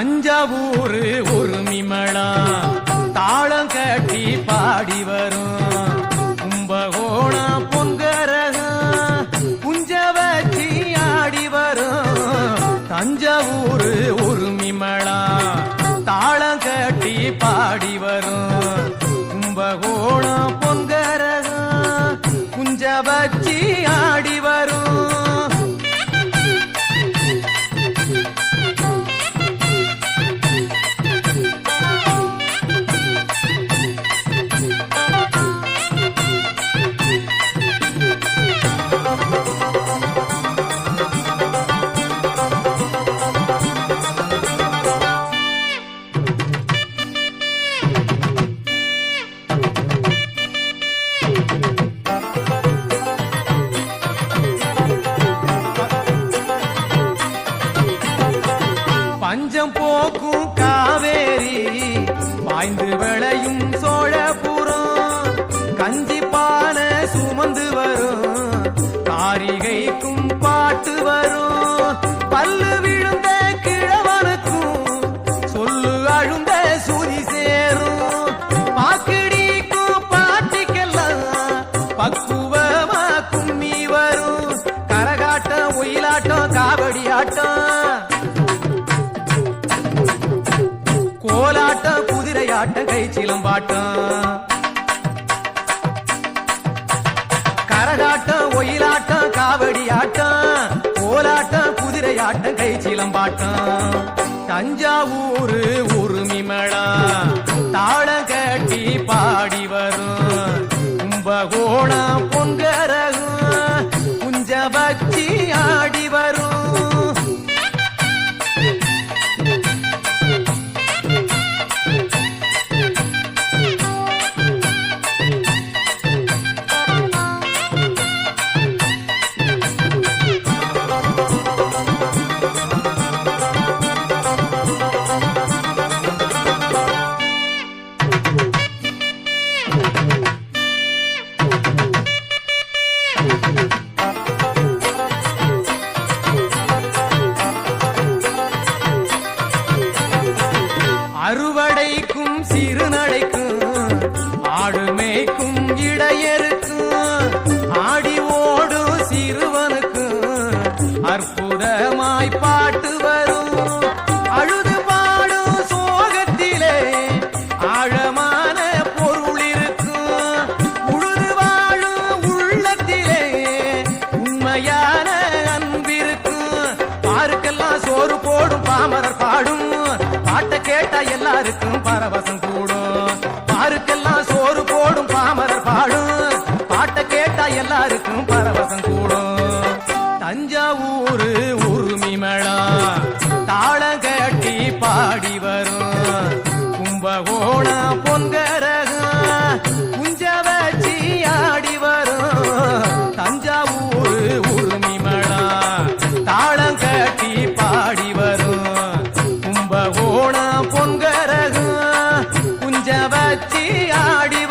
தஞ்சாவூர் உரிமிமளா தாளம் கட்டி பாடி வரும். கும்பகோணம் பொங்கரகம். குஞ்ச வச்சி ஆடி வரும். தஞ்சாவூர் உரிமிமளா தாளம் கட்டி பாடி வரும். கும்பகோணம் பொங்கரகம். குஞ்ச வச்சி பஞ்சம் போக்கும் காவேரி பாய்ந்து விளையும் சோழபுரம். கஞ்சி பானை சுமந்து வரும் காரிகைக்கும் பாட்டு வரும். பாட்டம். கரகாட்டம் ஒயிலாட்டம் காவடி ஆட்டம் கோலாட்டம் குதிரையாட்டம் கை சிலம்பாட்டம் தஞ்சாவூர் உருமிமழா தாழ அறுவடைக்கும் சிறுநடைக்கும் ஆடு மேய்க்கும் இடையருக்கும் ஆடி ஓடும் சிறுவனுக்கும் அற்புதமாய் பாட்டு வரும். அழுது பாடும் சோகத்திலே ஆழமான பொருள் இருக்கும். உழுது வாழும் உள்ளத்திலே உண்மையான அன்பிருக்கும். பாருக்கெல்லாம் சோறு போடும் பாமரர் பாடும். பாட்டை கேட்டா எல்லாருக்கும். பரவசம் கூடும். தஞ்சாவூர் உருமிமழா தாள கட்டி பாடி வரும். கும்பகோண பொங்கரகம் குஞ்ச வச்சி ஆடி வரும். தஞ்சாவூர் உருமிமழா தாளம் கட்டி பாடி வரும். கும்பகோண பொங்கரகம் குஞ்ச வச்சி ஆடி